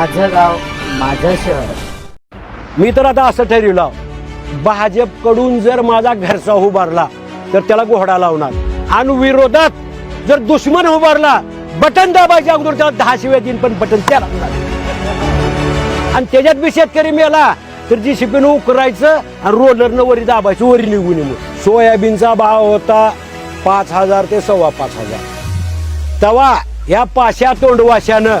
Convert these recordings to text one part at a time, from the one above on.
माझं गाव माझं शहर. मी तर आता असं ठरवलं. भाजपकडून जर माझा घरचा उभारला तर त्याला घोडा लावणार. आणि विरोधात जर दुश्मन उभारला बटन दाबायच्या अगोदर त्याला दहा शिव्या देईन पण बटन त्याला लागणार. आणि त्याच्यात बी शेतकरी मेला तर जी शिपीनं उकरायचं आणि रोलरनं वरी दाबायचं वरी निघून येऊन. सोयाबीनचा भाव होता पाच हजार ते सव्वा पाच हजार. तवा ह्या पाशा तोंडवाशानं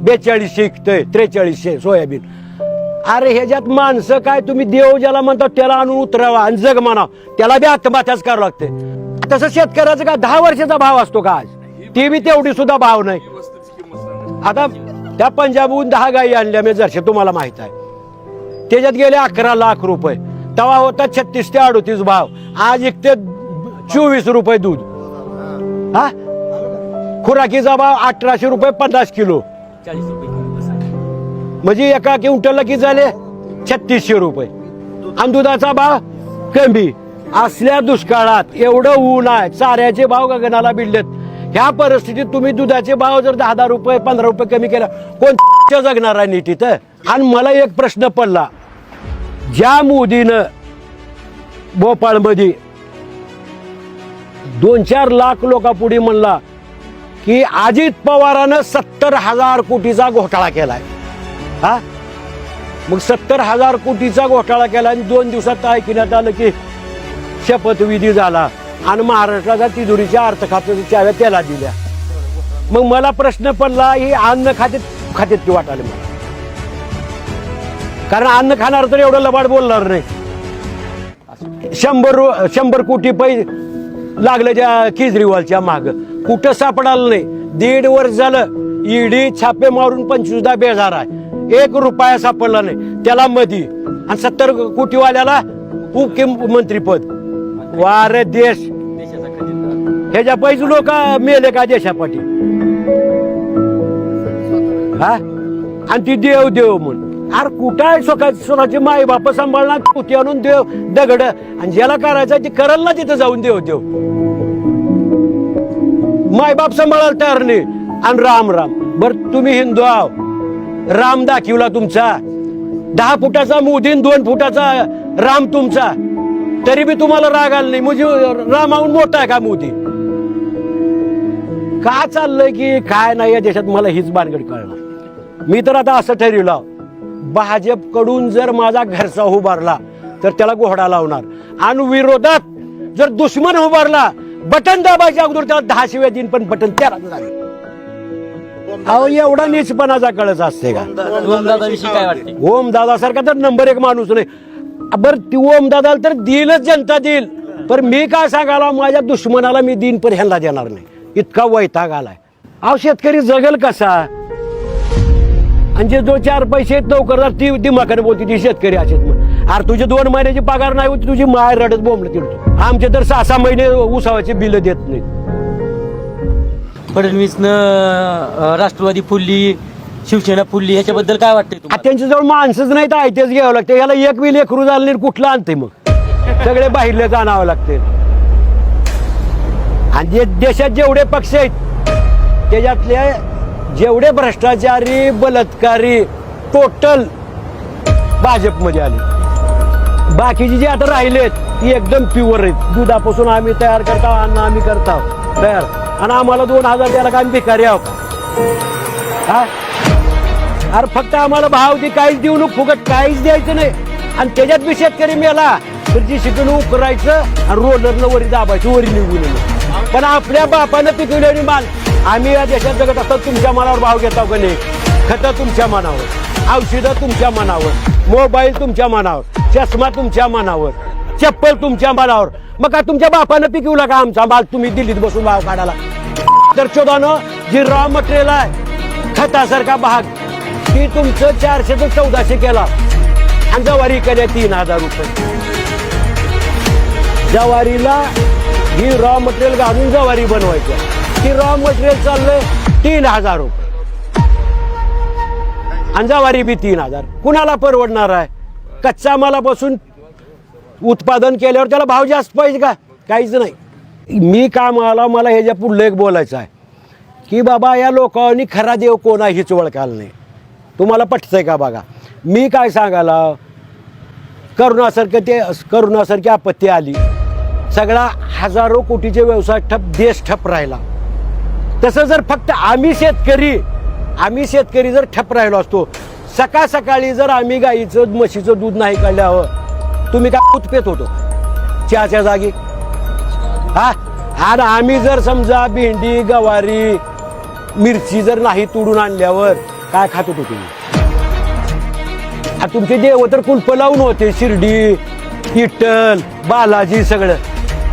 बेचाळीसशे इकतोय त्रेचाळीसशे सोयाबीन. अरे ह्याच्यात माणसं काय? तुम्ही देव ज्याला म्हणता त्याला आणून उतरावा आणि जग म्हणा त्याला बी आत्महत्याच करावं लागते तसं शेतकऱ्याचा का दहा वर्षाचा भाव असतो का आज? ते बी तेवढी सुद्धा भाव नाही. आता त्या पंजाबहून दहा गायी आणल्या मी जरशे तुम्हाला माहीत आहे. त्याच्यात गेले अकरा लाख रुपये. तवा होता छत्तीस ते अडोतीस भाव. आज एक ते चोवीस रुपये दूध. हा? खुराकीचा भाव अठराशे रुपये पन्नास किलो. म्हणजे एका क्विंटलला किती झाले? छत्तीसशे रुपये. आणि दुधाचा भाव कमी. असल्या दुष्काळात एवढं ऊन आहे चाऱ्याचे भाव गगनाला भिडलेत. ह्या परिस्थितीत तुम्ही दुधाचे भाव जर दहा दहा रुपये पंधरा रुपये कमी केला कोण जगणार आहे नीट इथं आणि मला एक प्रश्न पडला. ज्या मोदीनं भोपाळमध्ये दोन चार लाख लोकांपुढे म्हणला की अजित पवारानं सत्तर हजार कोटीचा घोटाळा केलाय. हा? मग सत्तर हजार कोटीचा घोटाळा केला आणि दोन दिवसात ऐकण्यात आलं की शपथविधी झाला आणि महाराष्ट्राच्या तिजोरीच्या अर्थ खात्याच्या चाव्या त्याला दिल्या. मग मला प्रश्न पडला ही अन्न खात्यात खात्यात की वाटाले मला कारण अन्न खाणार तर एवढं लबाड बोलणार नाही. शंभर शंभर कोटी पै लागलं त्या केजरीवालच्या माग. कुठं सापडालं नाही. दीड वर्ष झालं ईडी छापे मारून पंचवीसदा बेजार आहे. एक रुपया सापडला नाही. त्याला मधी आणि सत्तर कोटीवाल्याला उपमुख्यमंत्रीपद. वारे देश. ह्याच्या पैसे लोक मेले का देशापाठी? हा? आणि ती देव देव म्हणून. अर कुठं आहे स्वतः स्वतःची माई बाप सांभाळणार कुठे आणून देव दगड. आणि ज्याला करायचं ते करल ना तिथं जाऊन देव देव. माय बाप सांभाळायला तयार नाही. आणि राम राम. बर तुम्ही हिंदू आहो. राम दाखिवला तुमचा. दहा फुटाचा मोदी दोन फुटाचा राम तुमचा. तरी बी तुम्हाला राग आला नाही. म्हणजे रामाहून मोठा आहे का मोदी? का चाललंय की काय नाही या देशात? मला हीच बानगड कळणार. मी तर आता असं ठरवलं भाजपकडून जर माझा घरचा उभारला तर त्याला घोडा लावणार. आणि विरोधात जर दुश्मन उभारला बटन दाबायच्या अगोदर त्याला दहा शिव्या दिन पण बटन त्याला झाले अहो एवढा नीचपणाचा कळच असते का? ओम दादा सारखा तर नंबर एक माणूस नाही. बर ती ओम दादाला तर देईलच जनता देईल. पण मी काय सांगायला माझ्या दुश्मनाला मी दिन पण ह्यांना देणार नाही. इतका वैताग आलाय. अहो शेतकरी जगल कसा? आणि जे जो चार पैसे आहेत नोकरदार ती दिमाखाने बोलते ती शेतकरी असेच मग. अरे तुझे दोन महिन्याची पगार नाही होती तुझी माय रडत बोंबलं तिरतो आमचे तर सहा सहा महिने उसावाचे बिल देत नाहीत. फडणवीसनं राष्ट्रवादी फुलली शिवसेना फुलली ह्याच्याबद्दल काय तुम्हाला? त्यांच्याजवळ माणसंच नाही तर आयतेच घ्यावं लागते. याला एक बी लेकरू झालं नाही कुठलं आणते मग? सगळे बाहेरले जाणावं लागते. आणि जे देशात जेवढे पक्ष आहेत त्याच्यातले जेवढे भ्रष्टाचारी बलात्कारी टोटल भाजपमध्ये आले. बाकीचे जे आता राहिलेत ती एकदम प्युअर आहेत. दुधापासून आम्ही तयार करता अन्न आम्ही करता तयार. आणि आम्हाला दोन हजार द्यायला काय आम्ही भिकारी आहोत? हा? अरे फक्त आम्हाला भाव दे काहीच देऊ नको. फुकट काहीच द्यायचं नाही. आणि त्याच्यात बी शेतकरी मेला. तर जी शिकून उकरायचं आणि रोलरनं वरी दाबायचं वरी निघून येणं. पण आपल्या बापानं पिकवलेली माल. आम्ही या देशात जगत असतात तुमच्या मनावर भाव घेता का नाही? खतं तुमच्या मनावर औषधं तुमच्या मनावर मोबाईल तुमच्या मनावर चष्मा तुमच्या मनावर चप्पल तुमच्या मनावर. मग का तुमच्या बापानं पिकवला का आमचा माल? तुम्ही दिल्लीत बसून भाव काढाला तर चोदानं जी रॉ मटेरियल आहे खतासारखा भाग ती तुमचं चारशे ते चौदाशे केला. आणि जवारी केल्या तीन हजार रुपये. जवारीला ही रॉ मटेरियल घालून जवारी बनवायची ती रॉ मटेरियल चाललंय तीन हजार रुपये. आणि जवारी बी तीन हजार. कुणाला परवडणार आहे? कच्चा मालापासून उत्पादन केल्यावर त्याला भाव जास्त पाहिजे का? काहीच नाही. मी का मला मला ह्याच्या पुढलं एक बोलायचं आहे. की बाबा या लोकांनी खरा देव कोण आहे हीच ओळखायला नाही. तुम्हाला पटतंय का बघा? मी काय सांगायला? करोनासारखं ते करोनासारखी आपत्ती आली. सगळा हजारो कोटीचे व्यवसाय ठप देश ठप राहिला. तसं जर फक्त आम्ही शेतकरी आम्ही शेतकरी जर ठप राहिलो असतो सकाळ सकाळी जर आम्ही गाईचं म्हशीचं दूध नाही काढल्यावर तुम्ही काय उत्पेत होतो? चहाच्या जागी. हा? आणि आम्ही जर समजा भेंडी गवारी मिरची जर नाही तोडून आणल्यावर काय खात होतो तुम्ही? तुमचे देव तर कुलप लावून होते शिर्डी इटल बालाजी सगळं.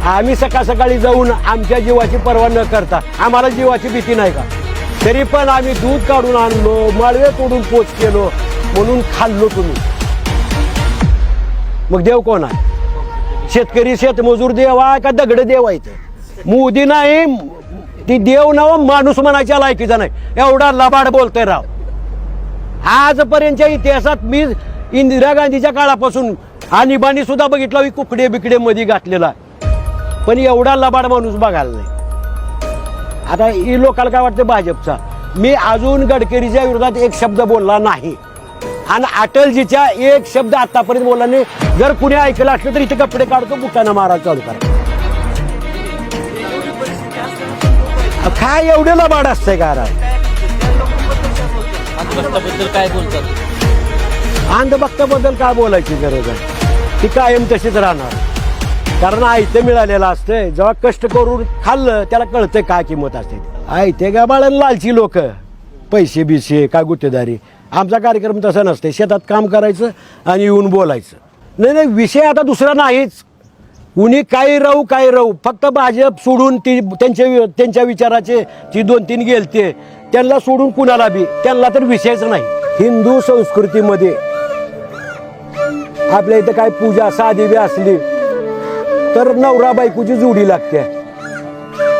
आम्ही सकाळ सकाळी जाऊन आमच्या जीवाची पर्वा न करता आम्हाला जीवाची भीती नाही का? तरी पण आम्ही दूध काढून आणलो माळवे तोडून पोच केलो म्हणून खाल्लो तुम्ही. मग देव कोण आहे? शेतकरी शेतमजूर देव आहे का दगड देव आहे मोदी नाही ती देव नाव माणूस म्हणायच्या लायकीचा नाही. एवढा लबाड बोलतोय राव. आजपर्यंतच्या इतिहासात मी इंदिरा गांधीच्या काळापासून आणीबाणी सुद्धा बघितला कुकडे बिकडे मध्ये घातलेला आहे. पण एवढा लबाड माणूस बघायला नाही. आता ही लोकांना काय वाटतं भाजपचा? मी अजून गडकरीच्या विरोधात एक शब्द बोलला नाही. आणि अटलजीच्या एक शब्द आतापर्यंत बोलला नाही. जर कुणी ऐकलं असलं तर इथे कपडे काढतो बुटाना मारा चालू करा. काय एवढे लबाड असतंय का काय बोलतात? अंधभक्ताबद्दल काय बोलायची गरज आहे? ती कायम तशीच राहणार. कारण आयतं मिळालेलं असतंय. जेव्हा कष्ट करून खाल्लं त्याला कळतंय काय किंमत असते. आयते का बाळा लालची लोक. पैसे बिसे काय गुत्तेदारी. आमचा कार्यक्रम तसा नसते शेतात काम करायचं आणि येऊन बोलायचं. नाही नाही विषय आता दुसरा नाहीच. कुणी काही राहू काही राहू. फक्त भाजप सोडून ती त्यांचे त्यांच्या विचाराचे ती दोन तीन गेलते. त्यांना सोडून कुणाला बी? त्यांना तर विषयच नाही. हिंदू संस्कृतीमध्ये आपल्या इथं काय पूजा साधी बी असली तर नवरा बायकोची जोडी लागते.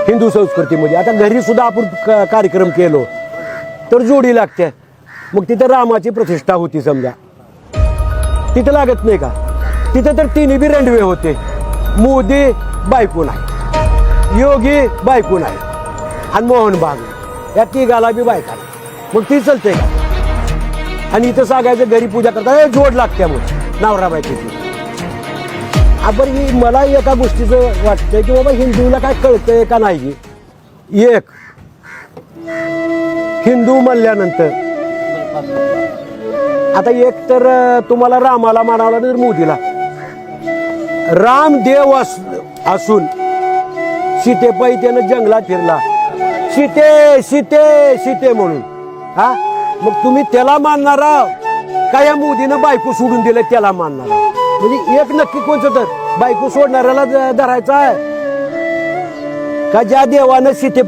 हिंदू संस्कृतीमध्ये. आता घरी सुद्धा आपण क- कार्यक्रम केलो तर जोडी लागते. मग तिथं रामाची प्रतिष्ठा होती समजा. तिथं लागत नाही का? तिथं तर तिन्ही बी रेंडवे होते. मोदी बायको नाही. योगी बायको नाही. आणि मोहन बाग या तिघाला बी बायका मग ती चलते का? आणि इथं सांगायचं घरी पूजा करता जोड लागते मग नवरा बायकोची. आपण ही मला एका गोष्टीचं वाटतंय की बाबा हिंदूला काय कळतंय का नाही? एक हिंदू म्हणल्यानंतर. आता एक तर तुम्हाला रामाला मानावं तर मोदीला. राम देव अस असून सीतेपायी त्यानं जंगलात फिरला. सीते सीते सीते म्हणून. हा? मग तुम्ही त्याला मानणारा का या मोदीनं बायको सोडून दिलं त्याला मानणारा म्हणजे एक नक्की कोणचं तर? बायको सोडणाऱ्याला धरायचा आहे. का ज्या देवानं सीते